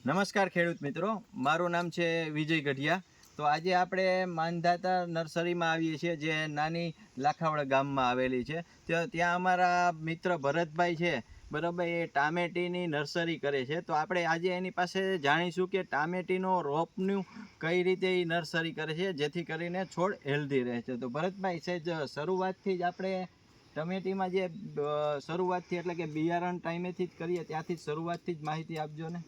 નમસ્કાર ખેડૂત મિત્રો, મારું નામ છે વિજય ગઢિયા. તો આજે આપણે માનધાતા નર્સરીમાં આવીએ છીએ, જે નાની લાખાવડ ગામમાં આવેલી છે. ત્યાં અમારા મિત્ર ભરતભાઈ છે, બરાબર, એ ટામેટીની નર્સરી કરે છે. તો આપણે આજે એની પાસે જાણીશું કે ટામેટીનો રોપનું કઈ રીતે એ નર્સરી કરે છે, જેથી કરીને છોડ હેલ્ધી રહે છે. તો ભરતભાઈ સહેજ શરૂઆતથી જ આપણે ટમેટીમાં જે શરૂઆતથી એટલે કે બિયારણ ટાઈમેથી જ કરીએ, ત્યાંથી શરૂઆતથી જ માહિતી આપજો ને.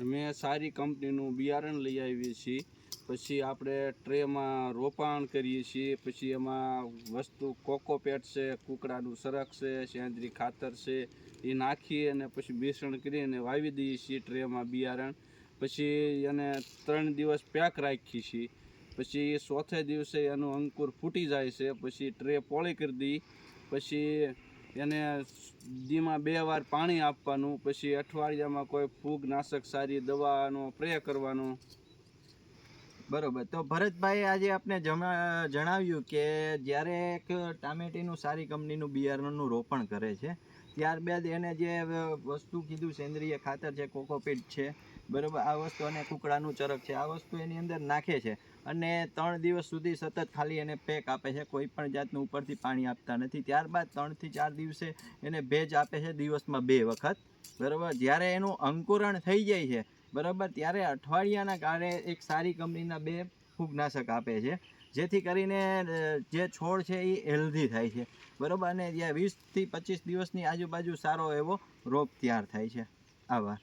અમે સારી કંપનીનું બિયારણ લઈ આવીએ છીએ. પછી આપણે ટ્રેમાં રોપાણ કરીએ છીએ. પછી એમાં વસ્તુ કોકોપેટ છે, કુકડાનું સરક છે, સેંદ્રી ખાતર છે, એ નાખી અને પછી બેસણ કરીને વાવી દઈએ છીએ ટ્રેમાં બિયારણ. પછી એને ત્રણ દિવસ પેક રાખીએ છીએ. પછી ચોથે દિવસે એનું અંકુર ફૂટી જાય છે. પછી ટ્રે પોળી કરી દઈ પછી એને દીમાં બે વાર પાણી આપવાનું પછી અઠવાડિયામાં કોઈ ફૂગનાશક સારી દવાનો સ્પ્રે કરવાનો. બરોબર. તો ભરતભાઈ આજે જમા- જણાવ્યું કે જ્યારે એક ટામેટીનું સારી કંપનીનું બિયારણનું રોપણ કરે છે, ત્યારબાદ એને જે વસ્તુ કીધું સેન્દ્રિય ખાતર છે કોકોપીટ છે, બરોબર, આ વસ્તુ અને કુકડાનું ચરક છે, આ વસ્તુ એની અંદર નાખે છે અને ત્રણ દિવસ સુધી સતત ખાલી એને પેક આપે છે, કોઈ પણ જાતનું ઉપરથી પાણી આપતા નથી. ત્યારબાદ ત્રણથી ચાર દિવસે એને ભેજ આપે છે, દિવસમાં બે વખત, બરાબર. જ્યારે એનું અંકુરણ થઈ જાય છે બરાબર? ત્યારે અઠવાડિયાના કારણે એક સારી કંપનીના બે ફૂગનાશક આપે છે, જેથી કરીને જે છોડ છે એ હેલ્ધી થાય છે. બરાબર? અને ત્યાં વીસથી પચીસ દિવસની આજુબાજુ સારો એવો રોપ તૈયાર થાય છે. આભાર.